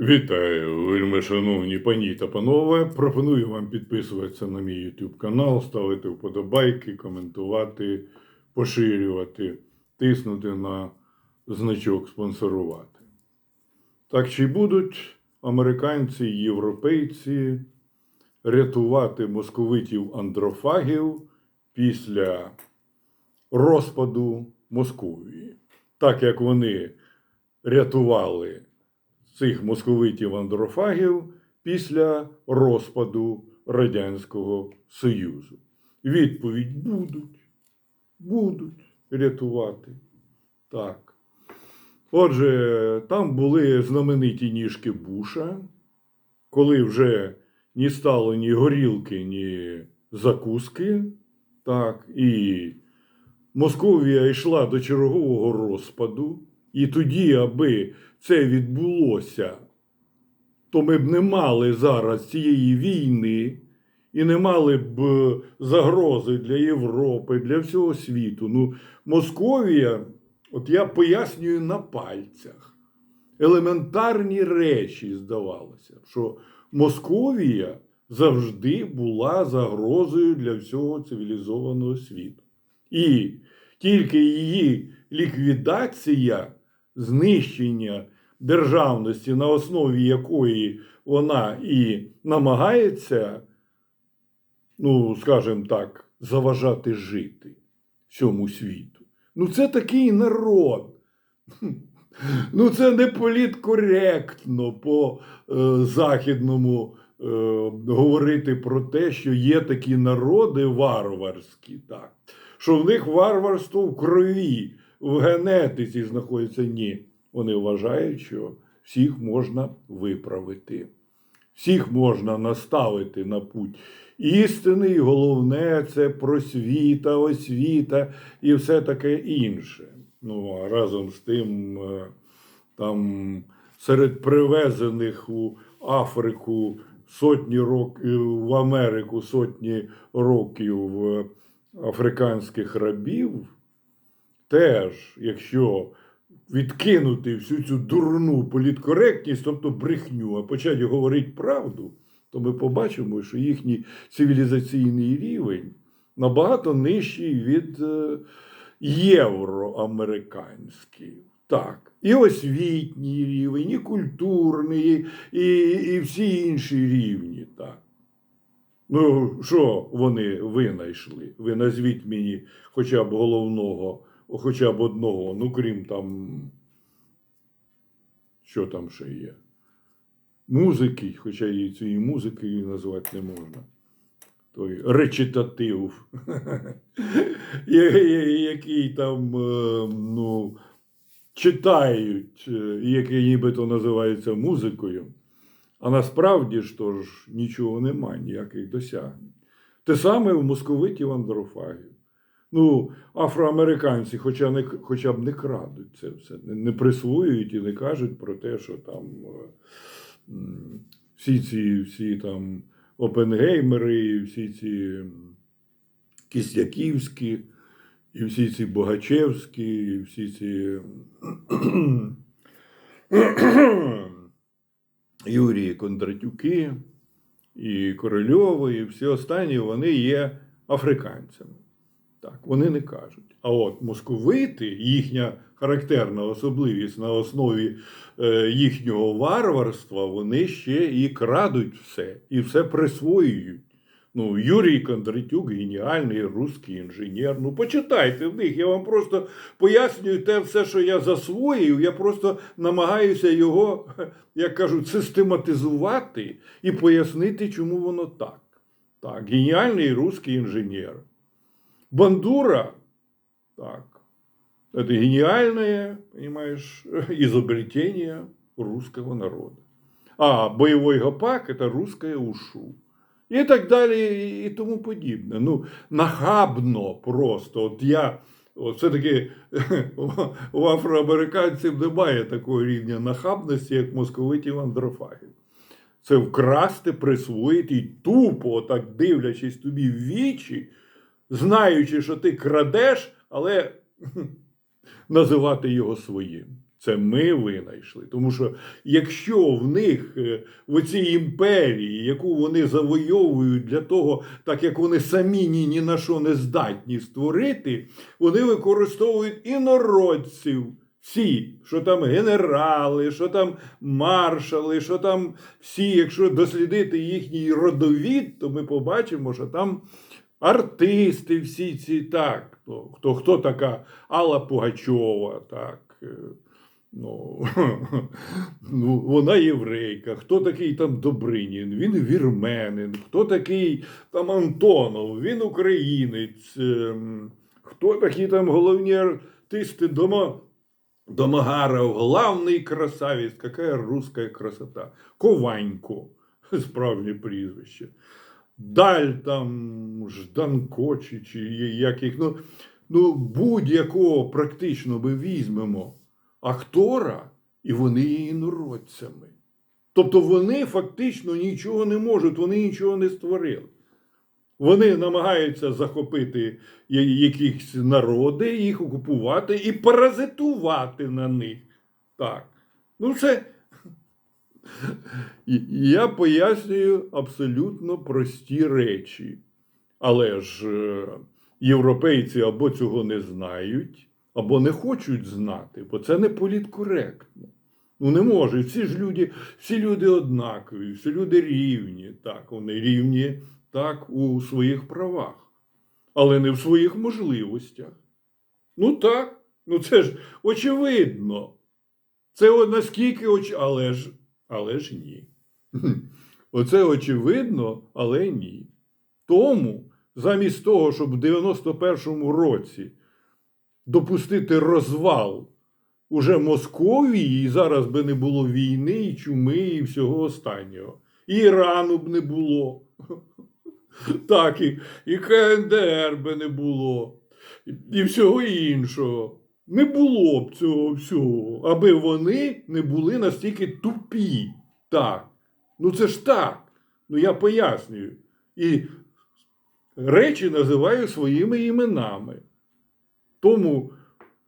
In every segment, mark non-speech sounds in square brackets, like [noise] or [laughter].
Вітаю, вельми шановні пані та панове. Пропоную вам підписуватися на мій YouTube канал, ставити вподобайки, коментувати, поширювати, тиснути на значок спонсорувати. Так чи будуть американці і європейці рятувати московитів андрофагів після розпаду Московії, так як вони рятували цих московитів андрофагів після розпаду Радянського Союзу? Відповідь будуть. Будуть рятувати. Так. Отже, там були знамениті ніжки Буша, коли вже ні стало ні горілки, ні закуски. Так, і Московія йшла до чергового розпаду, і тоді, аби це відбулося, то ми б не мали зараз цієї війни і не мали б е, загрози для Європи, для всього світу. Ну, Московія, от я пояснюю на пальцях, елементарні речі здавалося, що Московія завжди була загрозою для всього цивілізованого світу. І тільки її ліквідація, знищення державності, на основі якої вона і намагається, ну, скажімо так, заважати жити всьому світу. Ну, це такий народ. [laughs] Ну, це не політкоректно по е, західному е, говорити про те, що є такі народи варварські, так. що в них варварство в крові, в генетиці знаходиться. Ні. Вони вважають, що всіх можна виправити, всіх можна наставити на путь істини, і головне це просвіта, освіта і все таке інше. Ну, а разом з тим, е, там серед привезених у Африку сотні років в Америку сотні років е, африканських рабів, теж, якщо відкинути всю цю дурну політкоректність, тобто брехню, а почати говорити правду, то ми побачимо, що їхній цивілізаційний рівень набагато нижчий від е, євроамериканський. Так, і освітній рівень, і культурний, і, і всі інші рівні. Так. Ну, що вони винайшли? Ви назвіть мені хоча б головного, хоча б одного, ну крім там, що там ще є? Музики, хоча і цієї музики її назвати не можна. Той речитатив, [laughs] який там, е, ну, читають, е, який нібито називається музикою. А насправді ж то ж нічого немає, ніяких досягнень. Те саме в московитів андрофагів. Ну, афроамериканці хоча, не, хоча б не крадуть це все, не, присвоюють і не кажуть про те, що там е, всі ці всі там опенгеймери, всі ці м, кістяківські, і всі ці Богачевські, і всі ці. Юрії Кондратюки і Корольови, і всі останні вони є африканцями. Так, вони не кажуть. А от московити, їхня характерна особливість на основі е, їхнього варварства, вони ще і крадуть все, і все присвоюють. Ну, Юрій Кондратюк геніальний русський інженер. Ну, почитайте в них. Я вам просто пояснюю те все, що я засвоїв. Я просто намагаюся його, [laughs] як кажуть, систематизувати і пояснити, чому воно так. Так, геніальний русський інженер. Бандура, так, это гениальное, понимаешь, [laughs] изобретение русского народа. А боевой гопак – это русское ушу. І так далі, і тому подібне. Ну, нахабно просто. От я, от все-таки [laughs] у афроамериканців немає такого рівня нахабності, як московитів андрофагів. Це вкрасти, присвоїти і тупо, так дивлячись тобі в вічі, знаючи, що ти крадеш, але [laughs] називати його своїм. Це ми винайшли. Тому що якщо в них е, в цій імперії, яку вони завойовують для того, так як вони самі ні, ні на що не здатні створити, вони використовують інородців. Всі, що там генерали, що там маршали, що там всі, якщо дослідити їхній родовід, то ми побачимо, що там артисти всі ці так. Ну, хто, хто така Алла Пугачова, так. е, Ну, [laughs] ну, вона єврейка, хто такий там Добринін, він вірменин, хто такий там Антонов, він українець, ем, хто такі там головні артисти дома, Домогаров, главний красавець, какая русская красота. Кованько, [laughs] справжнє прізвище. Даль там, Жданко, чи, чи яких. Ну, ну, будь-якого практично ми візьмемо актора, і вони є інородцями. Тобто вони фактично нічого не можуть, вони нічого не створили. Вони намагаються захопити якісь народи, їх окупувати і паразитувати на них. Так. Ну, це я пояснюю абсолютно прості речі. Але ж е, європейці або цього не знають, або не хочуть знати, бо це не політкоректно. Ну не може. Всі ж люди, всі люди однакові, всі люди рівні. Так, вони рівні так у своїх правах, але не в своїх можливостях. Ну так, ну це ж очевидно. Це наскільки оч... але ж, але ж ні. Оце очевидно, але ні. Тому, замість того, щоб в 91-му році допустити розвал уже Московії, і зараз би не було війни, і чуми, і всього останнього. І Ірану б не було. Так, і, і КНДР би не було, і, і всього іншого. Не було б цього всього, аби вони не були настільки тупі. Так. Ну це ж так. Ну я пояснюю. І речі називаю своїми іменами. Тому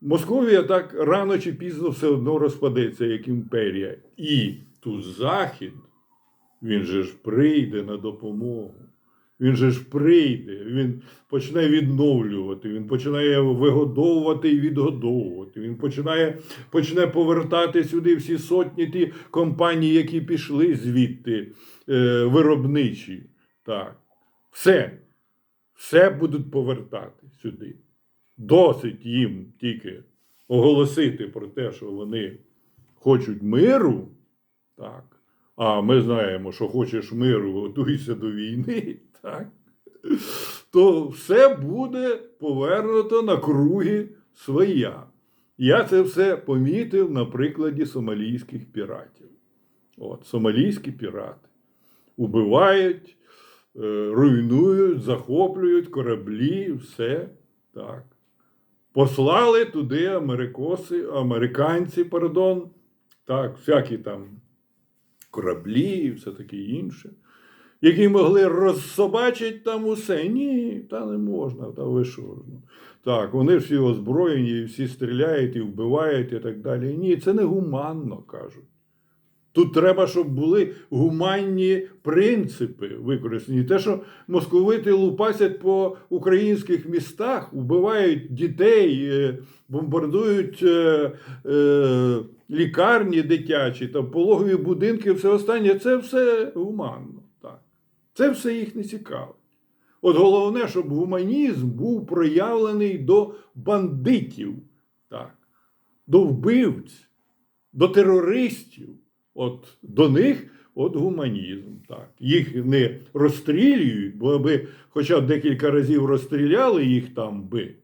Московія так рано чи пізно все одно розпадеться як імперія. І тут Захід, він же ж прийде на допомогу. Він же ж прийде, він почне відновлювати, він починає вигодовувати і відгодовувати. Він починає, почне повертати сюди всі сотні ті компанії, які пішли звідти е, виробничі. Так. Все. Все будуть повертати сюди. Досить їм тільки оголосити про те, що вони хочуть миру. Так. А ми знаємо, що хочеш миру, готуйся до війни. [laughs] Так. То все буде повернуто на круги своя. Я це все помітив на прикладі сомалійських піратів. От, сомалійські пірати убивають, е, руйнують, захоплюють кораблі, все так. Послали туди америкоси, американці, пардон, так, всякі там кораблі і все таке інше, які могли розсобачити там усе. Ні, та не можна, та ви що ну. Так, вони всі озброєні, всі стріляють і вбивають і так далі. Ні, це не гуманно кажуть. Тут треба, щоб були гуманні принципи використані. Те, що московити лупасять по українських містах, вбивають дітей, е, бомбардують е, е, лікарні дитячі, там, пологові будинки, все останнє, це все гуманно. Так. Це все їх не цікавить. От головне, щоб гуманізм був проявлений до бандитів, так, до вбивць, до терористів. От до них от гуманізм. Так. Їх не розстрілюють, бо аби хоча б декілька разів розстріляли їх там би.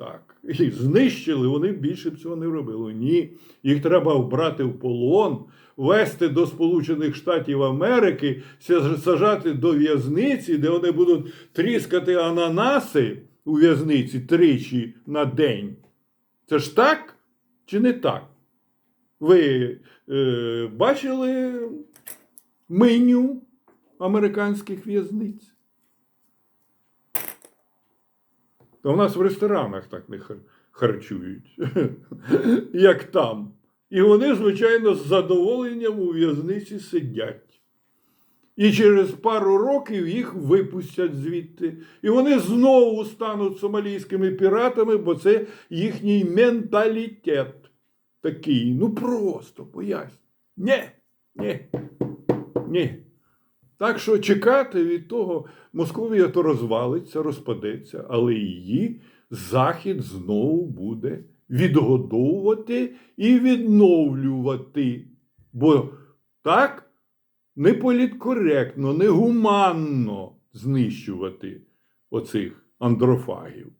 Так, і знищили, вони більше б цього не робили. Ні, їх треба вбрати в полон, вести до Сполучених Штатів Америки, сажати до в'язниці, де вони будуть тріскати ананаси у в'язниці тричі на день. Це ж так чи не так? Ви е, бачили меню американських в'язниць? У нас в ресторанах так не харчують, [laughs] як там. І вони, звичайно, з задоволенням у в'язниці сидять. І через пару років їх випустять звідти. І вони знову стануть сомалійськими піратами, бо це їхній менталітет такий. Ну просто поясню. Ні, ні, ні. Так що чекати від того, Московія то розвалиться, розпадеться, але її Захід знову буде відгодовувати і відновлювати. Бо так неполіткоректно, негуманно знищувати оцих андрофагів.